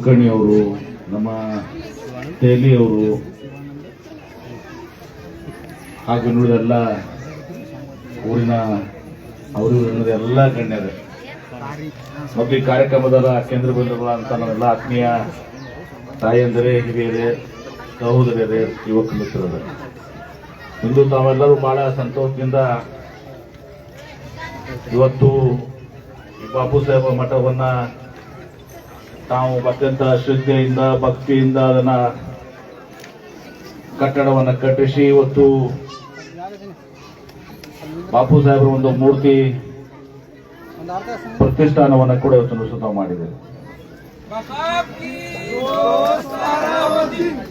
ಕುಲಕರ್ಣಿ ಅವರು, ನಮ್ಮ ತೇಲಿ ಅವರು, ಹಾಗೆ ನೋಡಿದೆಲ್ಲ ಊರಿನ ಅವರು ಎಲ್ಲ ಗಣ್ಯರು. ಮತ್ತು ಈ ಕಾರ್ಯಕ್ರಮದ ಕೇಂದ್ರ ಬಿಂದುಗಳ ಅಂತ ನಾವೆಲ್ಲ ಆತ್ಮೀಯ ತಾಯಿಯಂದರೆ ಹಿರಿಯರೇ, ಸಹೋದರರೇ, ಯುವಕ ಮಿತ್ರರೇ. ಇಂದು ತಾವೆಲ್ಲರೂ ಬಹಳ ಸಂತೋಷದಿಂದ ಇವತ್ತು ಬಾಬು ಸಾಹೇಬ ಮಠವನ್ನ ತಾವು ಅತ್ಯಂತ ಶ್ರದ್ಧೆಯಿಂದ ಭಕ್ತಿಯಿಂದ ಅದನ್ನ ಕಟ್ಟಡವನ್ನು ಕಟ್ಟಿಸಿ ಇವತ್ತು ಬಾಪು ಸಾಹೇಬರ ಒಂದು ಮೂರ್ತಿ ಪ್ರತಿಷ್ಠಾನವನ್ನು ಕೂಡ ಇವತ್ತು ಸುತ ಮಾಡಿದೆ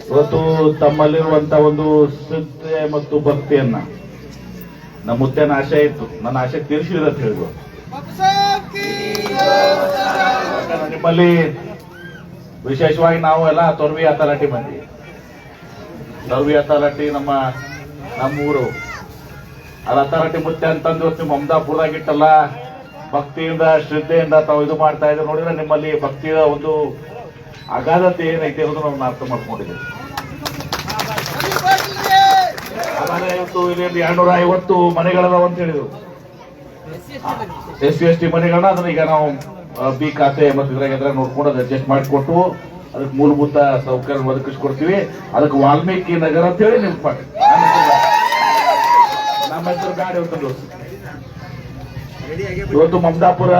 ಇವತ್ತು ತಮ್ಮಲ್ಲಿರುವಂತ ಒಂದು ಶ್ರದ್ಧೆ ಮತ್ತು ಭಕ್ತಿಯನ್ನ ನಮ್ಮ ಮುತ್ತೇನ ಆಶೆ ಇತ್ತು. ನನ್ನ ಆಶೆ ತೀರಿಸಿದ್ರೆ ಅಂತ ನಿಮ್ಮಲ್ಲಿ ವಿಶೇಷವಾಗಿ ನಾವು ಎಲ್ಲ ತೊರ್ವಿ ತಲಾಟಿ ಮಂದಿ. ತೊರ್ವಿ ತಲಾಟಿ ನಮ್ಮ ನಮ್ಮ ಊರು ಅದು ತಲಾಟಿ ಮುತ್ತೆ ಅಂತಂದು ಇವತ್ತು ನಿಮ್ಮ ಇಟ್ಟಲ್ಲ ಭಕ್ತಿಯಿಂದ ಶ್ರದ್ಧೆಯಿಂದ ತಾವು ಇದು ಮಾಡ್ತಾ ಇದ್ರೆ ನೋಡಿದ್ರೆ ನಿಮ್ಮಲ್ಲಿ ಭಕ್ತಿಯ ಒಂದು ಅಗಾಧತೆ ಏನೈತೆ ಅನ್ನೋದು ನಾವು ಅರ್ಥ ಮಾಡ್ಕೊಂಡಿದ್ದೀವಿ. ಆಮೇಲೆ ಇವತ್ತು ಇಲ್ಲಿ ಎರಡು ಎರಡ್ನೂರ ಐವತ್ತು ಮನೆಗಳದಾವ ಅಂತ ಹೇಳಿದ್ರು. ಎಸ್ ಸಿ ಎಸ್ ಟಿ ಮನೆಗಳನ್ನ ಅದನ್ನ ಈಗ ನಾವು ಬಿ ಖಾತೆ ಮತ್ತು ಇದ್ರಾಗ ಎದ್ರಾಗ ನೋಡ್ಕೊಂಡು ಅದು ಅಡ್ಜಸ್ಟ್ ಮಾಡಿಕೊಟ್ಟು ಅದಕ್ಕೆ ಮೂಲಭೂತ ಸೌಕರ್ಯ ಒದಗಿಸ್ಕೊಡ್ತೀವಿ. ಅದಕ್ಕೆ ವಾಲ್ಮೀಕಿ ನಗರ ಅಂತ ಹೇಳಿ ನಿಮ್ಗೆ ನಮ್ಮ ಹೆಸರು ಗಾಡಿ. ಇವತ್ತು ಮಮದಾಪುರ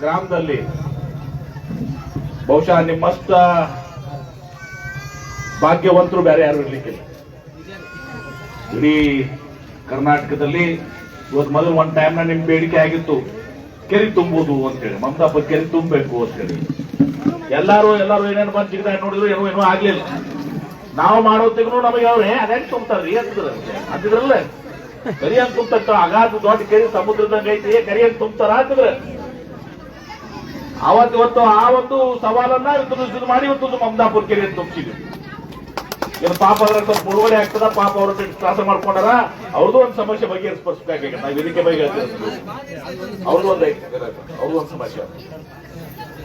ಗ್ರಾಮದಲ್ಲಿ ಬಹುಶಃ ನಿಮ್ಮಷ್ಟ ಭಾಗ್ಯವಂತರು ಬೇರೆ ಯಾರು ಇರ್ಲಿಕ್ಕಿಲ್ಲ. ಇಡೀ ಕರ್ನಾಟಕದಲ್ಲಿ ಇವತ್ತು ಮೊದಲು ಒಂದು ಟೈಮ್ನ ನಿಮ್ಮ ನಿಮ್ ಬೇಡಿಕೆ ಆಗಿತ್ತು. ಕೆರೆ ತುಂಬುದು ಅಂತೇಳಿ ಮಮತಾಪುರ ಕೆರೆ ತುಂಬಬೇಕು ಅಂತ ಹೇಳಿ. ಎಲ್ಲಾರು ಎಲ್ಲಾರು ಏನೇನು ಬಂದ್ ಜಿಗದ ನೋಡಿದ್ರು ಏನೋ ಏನೋ ಆಗ್ಲಿಲ್ಲ. ನಾವು ಮಾಡೋತ್ತಿಗೂ ನಮಗೆ ಅವ್ರೆ ಅದೇ ತುಂಬ್ತಾರ್ರಿ ಅಂತಿದ್ರ ಅಂತಿದ್ರಲ್ಲ. ಅಂತ ತುಂಬ್ತಾರ ಅಗಾಧ ದೊಡ್ಡ ಕೆರೆ ಸಮುದ್ರದಂಗ ಐತಿ ಕರಿ ಅಂತ ತುಂಬ್ತಾರ? ಅಂತಿದ್ರ. ಅವತ್ತು ಇವತ್ತು, ಆ ಒಂದು ಸವಾಲನ್ನ ಇವತ್ತು ಮಾಡಿ ಇವತ್ತು ಮಮದಾಪುರ ಕೆರೆ ತುಂಬಿಸಿದ್ವಿ. ಏನು ಪಾಪ ಅದ್ರ ಮುಳುಗಡೆ ಆಗ್ತದ, ಪಾಪ ಅವ್ರ ತ್ರಾಸ ಮಾಡ್ಕೊಂಡಾರ ಅವ್ರದ್ದು ಒಂದು ಸಮಸ್ಯೆ ಬಗೆಹರಿಸ್ಬೇಕಾಗಿ ನಾವು ಇದಕ್ಕೆ ಬಗೆಹರಿಸ್ಬೇಕು ಅವ್ರದ್ದು ಒಂದು ಅವ್ರದ್ದು ಒಂದು ಸಮಸ್ಯೆ.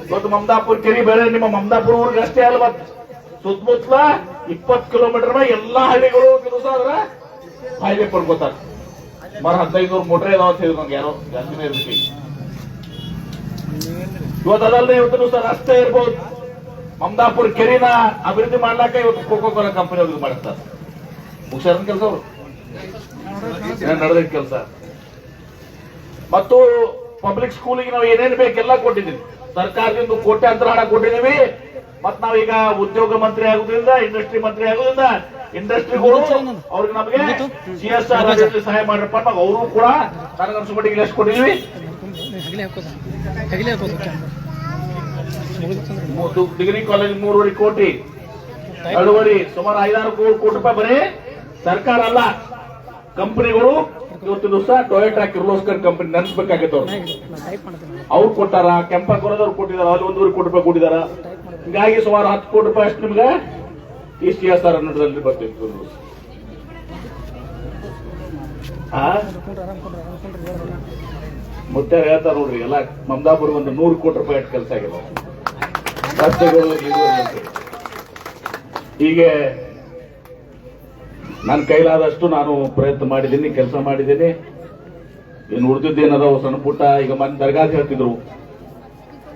ಇವತ್ತು ಮಮದಾಪುರ ಕೆರಿ ಬೇರೆ, ನಿಮ್ಮ ಮಮದಾಪುರ ಊರಿಗೆ ಅಷ್ಟೇ ಅಲ್ವಾ? ಸುತ್ತಮುತ್ತಲ ಇಪ್ಪತ್ತು ಕಿಲೋಮೀಟರ್ ಎಲ್ಲಾ ಹಳ್ಳಿಗಳು ದಿವಸ ಅದ್ರ ಹೈವೇ ಪಡ್ಕೋತಾರೆ ಮರ ಹದಿನೈದು ನೂರು ಮೋಟ್ರೆ ಇದಾವ ಅಂತ ಹೇಳಿದ್ರು ನಂಗೆ ಯಾರೋ, ಜಾಸ್ತಿನೇ ಇರ್ಬೇಕು. ಇವತ್ತು ಅದಲ್ಲದೆ ಇವತ್ತು ದಿವಸ ರಸ್ತೆ ಇರ್ಬೋದು. ಮಮದಾಪುರ ಕೆರೆನ ಅಭಿವೃದ್ಧಿ ಮಾಡ್ಲಾಕ ಇವತ್ತು ಕೋಕೋ ಕೋಲಾ ಕಂಪನಿ ಅವ್ರಿಗೆ ಮಾಡ್ತಾರೆ. ಮುಗಿಸ್ಯಾರ ಕೆಲಸ ಅವರು. ನಡೆದ ಕೆಲಸ. ಮತ್ತು ಪಬ್ಲಿಕ್ ಸ್ಕೂಲಿಗೆ ನಾವು ಏನೇನು ಬೇಕೆಲ್ಲ ಕೊಟ್ಟಿದ್ದೀವಿ. ಸರ್ಕಾರದಿಂದ ಕೋಟ್ಯಾಂತರ ಹಣ ಕೊಟ್ಟಿದ್ದೀವಿ. ಮತ್ ನಾವೀಗ ಉದ್ಯೋಗ ಮಂತ್ರಿ ಆಗುದ್ರಿಂದ ಇಂಡಸ್ಟ್ರಿ ಮಂತ್ರಿ ಆಗುದ್ರಿಂದ ಇಂಡಸ್ಟ್ರಿಗಳು ಅವ್ರಿಗೆ ನಮಗೆ ಸಿ ಎಸ್ ಆರ್ ಸಹಾಯ ಮಾಡ್ರಪ್ಪ ಅವರು ಕೂಡ ನನಗನ್ಸ್ಮಟ್ಟಿಗೆ ಎಷ್ಟು ಕೊಟ್ಟಿದ್ದೀವಿ ಡಿಗ್ರಿ ಕಾಲೇಜ್ ಮೂರುವರೆ ಕೋಟಿ. ಎರಡೂವರೆ, ಸುಮಾರು ಐದಾರು ಕೋಟಿ ರೂಪಾಯಿ ಬರೀ ಸರ್ಕಾರ ಅಲ್ಲ. ಕಂಪನಿಗಳು ಇವತ್ತು ದಿವಸ ಟೊಯೋಟಾ ಕಿರ್ಲೋಸ್ಕರ್ ಕಂಪನಿ ನೆನೆಸ್ಬೇಕಾಗಿತ್ತು ಅವ್ರು. ಕೊಟ್ಟಾರ ಕೆಂಪಕೋರದವ್ರು ಕೊಟ್ಟಿದಾರ, ಅಲ್ಲಿ ಒಂದೂವರೆ ಕೋಟಿ ರೂಪಾಯಿ ಕೊಟ್ಟಿದಾರ. ಹೀಗಾಗಿ ಸುಮಾರು ಹತ್ತು ಕೋಟಿ ರೂಪಾಯಿ ಅಷ್ಟು ನಿಮ್ಗೆ ಎಸ್ ಆರ್ ಅನ್ನೋದ್ರಲ್ಲಿ ಬರ್ತಿತ್ತು ಆ ಕೊಂಡ್ರೆ ಆರಾಮ್ ಕೊಂಡ್ರೆ ಆರಾಮ್ ಕೊಂಡ್ರೆ ಹೇಳ್ಬೇಡ. ಮುತ್ತೆ ಹೇಳ್ತಾರ ನೋಡ್ರಿ, ಎಲ್ಲ ಮಮದಾಪುರ ಒಂದು ನೂರು ಕೋಟಿ ರೂಪಾಯಿ ಅಷ್ಟು ಕೆಲಸ ಆಗಿದೆ ಅಂತ. ಹೀಗೆ ನನ್ನ ಕೈಲಾದಷ್ಟು ನಾನು ಪ್ರಯತ್ನ ಮಾಡಿದ್ದೀನಿ, ಕೆಲಸ ಮಾಡಿದ್ದೀನಿ. ಇನ್ನು ಉಳಿದಿದ್ದೇನದಾವ ಸಣ್ಣ ಪುಟ್ಟ, ಈಗ ಮನೆ ದರ್ಗಾ ಹೇಳ್ತಿದ್ರು.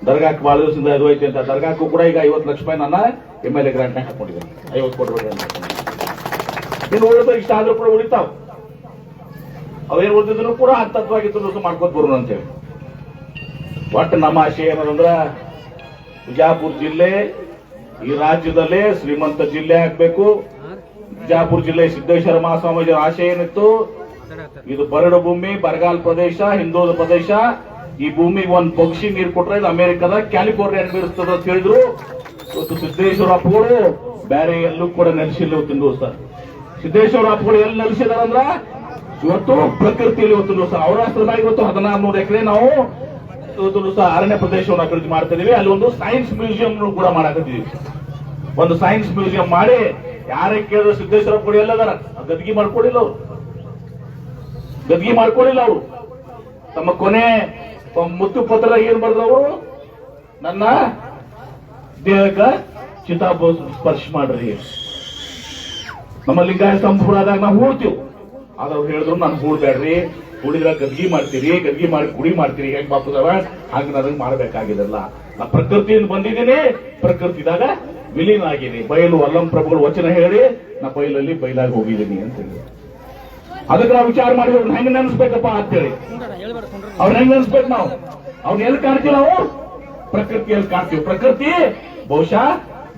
ದರ್ಗಾಕ್ಕೆ ಭಾಳ ದಿವಸದಿಂದ ಇದು ಐತೆ ಅಂತ. ದರ್ಗಾಕ್ಕೂ ಕೂಡ ಈಗ ಐವತ್ತು ಲಕ್ಷ ರೂಪಾಯಿ ನನ್ನ ಎಂ ಎಲ್ ಎ ಗ್ರಾಂಟ್ನಾಗ ಹಾಕೊಂಡಿದ್ದೀನಿ. ಐವತ್ತು ಕೋಟಿ ರೂಪಾಯಿ ಇನ್ನು ಉಳಿದ ಇಷ್ಟ ಆದ್ರೂ ಕೂಡ ಉಳಿತಾವ. ಅವೇನು ಉಳಿದಿದ್ರು ಕೂಡ ಹತ್ತತ್ವಾಗಿತ್ತು ಮಾಡ್ಕೊತ ಬರೋಣ ಅಂತೇಳಿ. ಒಟ್ಟು ನಮ್ಮ ಆಶಯ ಏನಂದ್ರ ಬಿಜಾಪುರ ಜಿಲ್ಲೆ, ಈ ರಾಜ್ಯದಲ್ಲೇ ಶ್ರೀಮಂತ ಜಿಲ್ಲೆ ಆಗ್ಬೇಕು. ಬಿಜಾಪುರ ಜಿಲ್ಲೆ ಸಿದ್ದೇಶ್ವರ ಮಹಾಸ್ವಾಮೀಜಿ ಆಶಯ ಏನಿತ್ತು? ಇದು ಬರಡು ಭೂಮಿ, ಬರಗಾಲ ಪ್ರದೇಶ ಹಿಂದೋದ ಪ್ರದೇಶ. ಈ ಭೂಮಿಗೆ ಒಂದು ಪಕ್ಷಿ ನೀರು ಕೊಟ್ರೆ ಇದು ಅಮೆರಿಕದ ಕ್ಯಾಲಿಫೋರ್ನಿಯಾ ಬೀಳಿಸ್ತದ ಅಂತ ಹೇಳಿದ್ರು. ಇವತ್ತು ಸಿದ್ದೇಶ್ವರ ಅಪ್ಪಗಳು ಬೇರೆ ಎಲ್ಲೂ ಕೂಡ ನೆಲೆಸಿಲ್ಲ ತಿಂದು ಸರ್ ಸಿದ್ದೇಶ್ವರ ಅಪ್ಪಗಳು ಎಲ್ಲಿ ನೆಲೆಸಿದಾರಂದ್ರ? ಇವತ್ತು ಪ್ರಕೃತಿಯಲ್ಲಿ ಇವತ್ತು ಸರ್ ಅವರ ಹತ್ರದಾಗ ಇವತ್ತು ಹದಿನಾರು ನೂರು ಎಕರೆ ನಾವು ದಿವಸ ಅರಣ್ಯ ಪ್ರದೇಶವನ್ನು ಅಭಿವೃದ್ಧಿ ಮಾಡ್ತಾ ಇದೀವಿ ಅಲ್ಲಿ ಒಂದು ಸೈನ್ಸ್ ಮ್ಯೂಸಿಯಂ ಕೂಡ ಮಾಡಾಕತ್ತೀವಿ ಒಂದು ಸೈನ್ಸ್ ಮ್ಯೂಸಿಯಂ ಮಾಡಿ ಯಾರೇ ಕೇಳಿದ್ರು ಸಿದ್ದೇಶ್ವರ ಕೊಡಿ ಎಲ್ಲದಾರ ಗದ್ಗಿ ಮಾಡ್ಕೊಡಿಲ್ಲ ಅವರು. ಗದ್ಗಿ ಮಾಡ್ಕೊಡಿಲ್ಲ ಅವರು. ತಮ್ಮ ಕೊನೆ ಮುತ್ತು ಪತ್ರ ಏನ್ ಬರ್ದವರು ನನ್ನ ದೇಹಕ್ಕ ಚಿತಾಭ ಸ್ಪರ್ಶ ಮಾಡ್ರಿ. ನಮ್ಮ ಲಿಂಗಾಯತ ಸಂಪೂರ್ಣದಾಗ ನಾವು ಹೂಡ್ತೀವಿ ಆದ್ರೆ ಹೇಳಿದ್ರು ನಾನು ಹೂಡ್ಬೇಡ್ರಿ ಹೂಡಿದ್ರ ಗದ್ಗಿ ಮಾಡ್ತೀರಿ, ಗದ್ಗಿ ಮಾಡಿ ಕುಡಿ ಮಾಡ್ತೀರಿ, ಹೆಂಗ್ ಬಾಪುದವ ಹಂಗ ನನಗ್ ಮಾಡ್ಬೇಕಾಗಿದಲ್ಲ ನಾ ಪ್ರಕೃತಿಯಿಂದ ಬಂದಿದ್ದೀನಿ, ಪ್ರಕೃತಿದಾಗ ವಿಲೀನ ಆಗಿದೆ ಬಯಲು ಅಲ್ಲಂ ಪ್ರಭುಗಳು ವಚನ ಹೇಳಿ, ನಾ ಬಯಲಲ್ಲಿ ಬಯಲಾಗಿ ಹೋಗಿದ್ದೀನಿ ಅಂತ ಹೇಳಿ ಅದಕ್ಕೆ ನಾವು ವಿಚಾರ ಮಾಡಿದ್ರೆ ಹೆಂಗ್ ನೆನೆಸ್ಬೇಕಪ್ಪ ಅಂತೇಳಿ. ಅವ್ರ ಹೆಂಗ್ ನೆನೆಸ್ಬೇಕು ನಾವು? ಅವ್ನ ಎಲ್ಲಿ ಕಾಣ್ತೀವಿ ನಾವು? ಪ್ರಕೃತಿಯಲ್ಲಿ ಕಾಣ್ತೀವಿ. ಪ್ರಕೃತಿ, ಬಹುಶಃ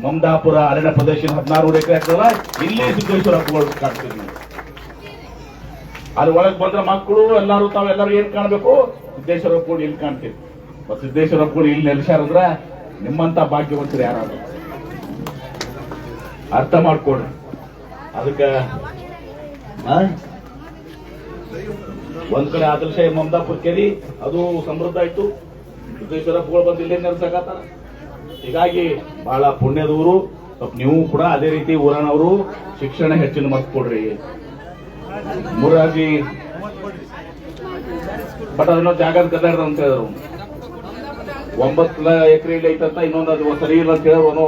ಮಮದಾಪುರ ಅರಣ್ಯ ಪ್ರದೇಶ ಹದಿನಾರು ಎಕರೆ ಆಗ್ತದಲ್ಲ, ಇಲ್ಲಿ ಸಿದ್ದೇಶ್ವರ ಹಬ್ಬಗಳು ಕಾಣ್ತೀವಿ. ನಾವು. ಒಳಗೆ ಬಂದ್ರೆ ಮಕ್ಕಳು ಎಲ್ಲಾರು ತಾವೆಲ್ಲರೂ ಏನ್ ಕಾಣಬೇಕು? ಸಿದ್ದೇಶ್ವರ ಕೂಡಿ ಇಲ್ಲಿ ಕಾಣ್ತೀವಿ ಮತ್ತೆ ಸಿದ್ದೇಶ್ವರ ಕೂಡಿ ಇಲ್ಲಿ ನೆಲೆಸ್ಯಾರಂದ್ರ ನಿಮ್ಮಂತ ಭಾಗ್ಯವಂತರು ಯಾರು ಅರ್ಥ ಮಾಡ್ಕೊಡ್ರಿ ಅದಕ್ಕ? ಒಂದ್ ಕಡೆ ಆದರ್ಶ ಮಮದಾಪುರ ಕೇರಿ, ಅದು ಸಮೃದ್ಧ ಆಯ್ತು. ಸಿದ್ದೇಶ್ವರ ಕೂಡ ಬಂದು ಇಲ್ಲೇ ನೆಲೆಸಕತ್ತಾರ ಹೀಗಾಗಿ ಬಹಳ ಪುಣ್ಯದವರು. ನೀವು ಕೂಡ ಅದೇ ರೀತಿ ಊರನವರು ಶಿಕ್ಷಣ ಹೆಚ್ಚಿನ ಮತ್ ಕೊಡ್ರಿ. ಮುರಾಜಿ ಬಟ್ ಅದನ್ನ ಜಾಗದ ಕದಾಡ್ದ ಅಂತ ಹೇಳಿದ್ರು. ಒಂಬತ್ತು ಎಕರೆ ಇಲ್ಲಿ ಐತಂತ ಇನ್ನೊಂದು ಅದು ಸರಿ ಇಲ್ಲ ಅಂತ ಹೇಳಿ ಅವನು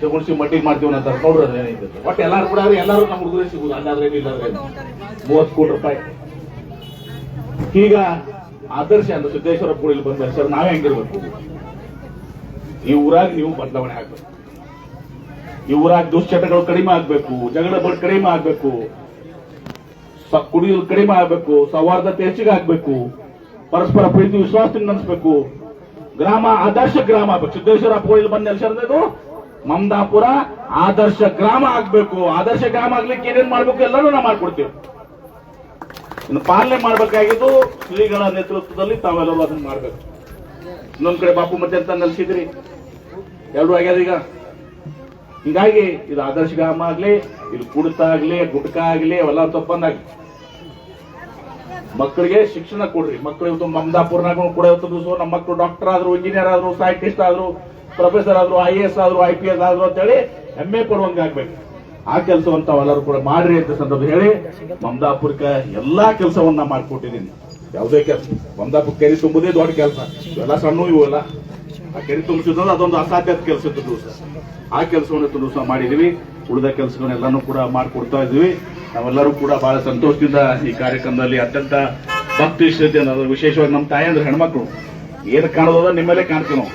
ತಗೊಂಡ್ಸಿ ಮಟ್ಟಿಗೆ ಮಾಡ್ತೀವಿ ಅಂತ ನೋಡ್ರಿ ಅದೇನೈತೆ ಬಟ್ ಎಲ್ಲಾರು ಕೂಡ ಎಲ್ಲರೂ ನಮ್ಮ ಹುಡುಗರೇ ಸಿಗುದು ಅಲ್ಲಾದ್ರೆ ಇಲ್ಲ ಮೂವತ್ತು ಕೋಟಿ ರೂಪಾಯಿ. ಈಗ ಆದರ್ಶ ಅಂತ ಸಿದ್ದೇಶ್ವರ ಇಲ್ಲಿ ಬಂದ ಸರ್, ನಾವೇ ಹೆಂಗಿರ್ಬೇಕು? ಈ ಊರಾಗ ನೀವು ಬದಲಾವಣೆ ಆಗ್ಬೇಕು. ಈ ಊರಾಗ ದುಶ್ಚಟಗಳು ಕಡಿಮೆ ಆಗ್ಬೇಕು, ಜಗಳ ಕಡಿಮೆ ಆಗ್ಬೇಕು. ಕುಡಿಯೋದು ಕಡಿಮೆ ಆಗಬೇಕು, ಸೌಹಾರ್ದತೆ ಹೆಚ್ಚಿಗೆ ಆಗ್ಬೇಕು, ಪರಸ್ಪರ ಪ್ರೀತಿ, ವಿಶ್ವಾಸದಿಂದ ನಡೆಸಬೇಕು. ಗ್ರಾಮ, ಆದರ್ಶ ಗ್ರಾಮ ಆಗ್ಬೇಕು. ಸಿದ್ದೇಶ್ವರ ಇಲ್ಲಿ ಬಂದ ನೆಲೆಸಿರೋದು ಮಮದಾಪುರ ಆದರ್ಶ ಗ್ರಾಮ ಆಗ್ಬೇಕು. ಆದರ್ಶ ಗ್ರಾಮ ಆಗ್ಲಿಕ್ಕೆ ಏನೇನ್ ಮಾಡ್ಬೇಕು ಎಲ್ಲರೂ ನಾವು ಮಾಡ್ಕೊಡ್ತೀವಿ. ಇನ್ನು ಪಾಲನೆ ಮಾಡ್ಬೇಕಾಗಿದ್ದು ಶ್ರೀಗಳ ನೇತೃತ್ವದಲ್ಲಿ ತಾವೆಲ್ಲರೂ ಅದನ್ನ ಮಾಡ್ಬೇಕು. ಇನ್ನೊಂದ್ ಕಡೆ ಬಾಪು ಮತ್ತೆ ಅಂತ ನೆಲೆಸಿದ್ರಿ? ಎರಡು ಆಗ್ಯದ ಈಗ. ಹೀಗಾಗಿ ಇದು ಆದರ್ಶ ಗ್ರಾಮ ಆಗ್ಲಿ, ಇದು ಕುಡಿತ ಆಗ್ಲಿ, ಗುಟ್ಕ ಆಗ್ಲಿ, ಅವೆಲ್ಲ ತಪ್ಪಂದಾಗ್ಲಿ. ಮಕ್ಕಳಿಗೆ ಶಿಕ್ಷಣ ಕೊಡ್ರಿ. ಮಕ್ಕಳು ಇವತ್ತು ಮಮದಾಪುರ್ನಾಗ ಕೂಡ ಇವತ್ತು ದಿವಸ ನಮ್ಮ ಮಕ್ಕಳು ಡಾಕ್ಟರ್ ಆದ್ರು ಇಂಜಿನಿಯರ್ ಆದ್ರು ಸೈಂಟಿಸ್ಟ್ ಆದ್ರು ಪ್ರೊಫೆಸರ್ ಆದ್ರು ಐ ಎಸ್ ಆದ್ರು ಐ ಪಿ ಎಸ್ ಆದ್ರು ಅಂತೇಳಿ ಹೆಮ್ಮೆ ಪಡುವಂಗ ಆಗ್ಬೇಕು ಆ ಕೆಲಸವನ್ನು ತಾವೆಲ್ಲರೂ ಕೂಡ ಮಾಡ್ರಿ ಅಂತ ಸಂದರ್ಭ ಹೇಳಿ ಮಮದಾಪುರಕ್ಕೆ ಎಲ್ಲಾ ಕೆಲಸವನ್ನ ಮಾಡ್ಕೊಟ್ಟಿದ್ದೀನಿ. ಯಾವುದೇ ಕೆಲಸ. ಮಮದಾಪುರ ಕೆರೆ ತುಂಬುದೇ ದೊಡ್ಡ ಕೆಲಸ. ಇವೆಲ್ಲ ಸಣ್ಣ ಇವೆಲ್ಲ. ಆ ಕೆರೆ ತುಂಬಿಸಿದ್ರೆ ಅದೊಂದು ಅಸಾಧ್ಯ ಕೆಲಸ ಇತ್ತು ದಿವಸ. ಆ ಕೆಲಸವನ್ನು ದಿವಸ ಮಾಡಿದೀವಿ ಉಳಿದ ಕೆಲಸಗಳನ್ನೆಲ್ಲಾನು ಕೂಡ ಮಾಡ್ಕೊಡ್ತಾ ಇದ್ವಿ ನಾವೆಲ್ಲರೂ ಕೂಡ ಬಹಳ ಸಂತೋಷದಿಂದ ಈ ಕಾರ್ಯಕ್ರಮದಲ್ಲಿ ಅತ್ಯಂತ ಭಕ್ತಿ ಶ್ರದ್ಧೆ ಅನ್ನೋದು ವಿಶೇಷವಾಗಿ ನಮ್ಮ ತಾಯಿ ಅಂದ್ರೆ ಹೆಣ್ಮಕ್ಳು. ಏನು ಕಾಣೋದ ನಿಮ್ಮಲ್ಲೇ ಕಾಣ್ತೀವಿ ನಾವು.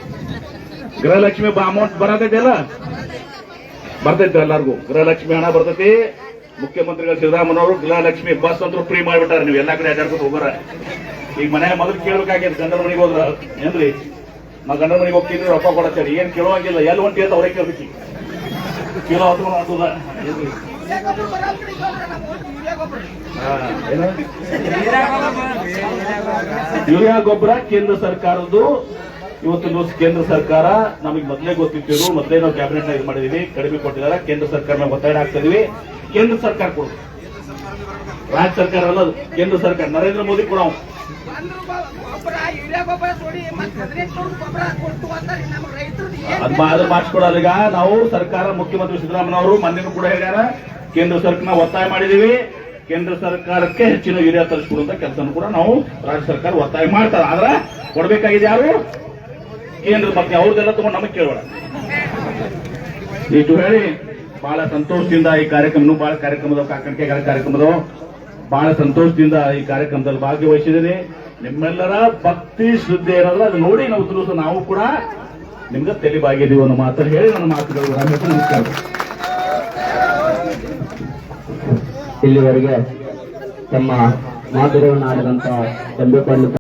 ಗೃಹಲಕ್ಷ್ಮಿ ಅಮೌಂಟ್ ಬರ್ತೈತೆ ಎಲ್ಲರಿಗೂ. ಗೃಹಲಕ್ಷ್ಮಿ ಹಣ ಬರ್ತೈತಿ. ಮುಖ್ಯಮಂತ್ರಿಗಳು ಸಿದ್ದರಾಮಯ್ಯವರು ಗೃಹಲಕ್ಷ್ಮಿ ಬಸ್ ಅಂತೂ ಫ್ರೀ ಮಾಡಿಬಿಟ್ಟಾರೆ. ನೀವು ಎಲ್ಲ ಕಡೆ ಅಡ್ಡಾಡ್ಕೊಂಡು ಹೋಗೋರ. ಈಗ ಮನೆ ಮೊದಲು ಕೇಳಬೇಕಾಗ್ಯದ ಗಂಡನ ಮನೆಗೆ ಹೋದ್ರ ಏನ್ರಿ? ನಾ ಗಂಡನ ಮನೆಗೆ ಹೋಗ್ತೀನಿ ರೊಕ್ಕ ಕೊಡತ್ತೀರಿ ಏನ್ ಕೇಳುವಂಗಿಲ್ಲ ಎಲ್ಲಿ ಒಂಟಿ ಅಂತ ಅವ್ರೇ ಕೇಳ್ಬೇಕು ಕಿಲೋ ಹತ್ಕೊಂಡು ಯೂರಿಯಾ ಗೊಬ್ಬರ ಕೇಂದ್ರ ಸರ್ಕಾರದ್ದು. ಇವತ್ತು ದಿವಸ ಕೇಂದ್ರ ಸರ್ಕಾರ, ನಮಗೆ ಮೊದಲೇ ಗೊತ್ತಿತ್ತು, ಮೊದಲೇ ನಾವು ಕ್ಯಾಬಿನೆಟ್ ಇದು ಮಾಡಿದೀವಿ, ಕಡಿಮೆ ಕೊಟ್ಟಿದ್ದಾರೆ. ಕೇಂದ್ರ ಸರ್ಕಾರ ಒತ್ತಡ ಹಾಕ್ತಾ ಇದೀವಿ ಕೇಂದ್ರ ಸರ್ಕಾರ ಕೊಡು. ರಾಜ್ಯ ಸರ್ಕಾರ ಅಲ್ಲ ಕೇಂದ್ರ ಸರ್ಕಾರ, ನರೇಂದ್ರ ಮೋದಿ ಕೂಡ ಅದು ಮಾಡಿಸ್ಕೊಡಲ್ಲ ಈಗ. ನಾವು ಸರ್ಕಾರ ಮುಖ್ಯಮಂತ್ರಿ ಸಿದ್ದರಾಮಯ್ಯ ಅವರು ಮೊನ್ನೆ ಕೂಡ ಹೇಳ್ಯಾರ ಕೇಂದ್ರ ಸರ್ಕಾರ ಒತ್ತಾಯ ಮಾಡಿದೀವಿ. ಕೇಂದ್ರ ಸರ್ಕಾರಕ್ಕೆ ಹೆಚ್ಚಿನ ಯೂರಿಯಾ ತರಿಸ್ಕೊಡುವಂತ ಕೆಲಸ ಕೂಡ ನಾವು ರಾಜ್ಯ ಸರ್ಕಾರ ಒತ್ತಾಯ ಮಾಡ್ತಾರೆ. ಆದ್ರೆ ಕೊಡಬೇಕಾಗಿದೆ ಯಾರು? ಕೇಂದ್ರ ಬಗ್ಗೆ ಅವ್ರದ್ದೆಲ್ಲ ತಗೊಂಡು ನಮಗೆ ಕೇಳೋಣ ಇಷ್ಟು ಹೇಳಿ. ಬಹಳ ಸಂತೋಷದಿಂದ ಈ ಕಾರ್ಯಕ್ರಮ ಬಹಳ ಕಾರ್ಯಕ್ರಮದ ಕಾಕಣಿಕೆ ಕಾರ್ಯಕ್ರಮದ ಬಹಳ ಸಂತೋಷದಿಂದ ಈ ಕಾರ್ಯಕ್ರಮದಲ್ಲಿ ಭಾಗವಹಿಸಿದ್ದೀನಿ ನಿಮ್ಮೆಲ್ಲರ ಭಕ್ತಿ, ಶ್ರದ್ಧೆ ಏನಲ್ಲ ಅದು ನೋಡಿ ನಾವು ಸಹ ನಾವು ಕೂಡ ನಿಮ್ಗೆ ತೆಲಿಬಾಗಿದ್ದೀವಿ ಅನ್ನೋ ಮಾತನ್ನು ಹೇಳಿ ನನ್ನ ಮಾತುಗಳು ನಮಸ್ಕಾರ. ಇಲ್ಲಿವರೆಗೆ ತಮ್ಮ ಮಾದರಿಯನ್ನು ಆಡಿದಂತ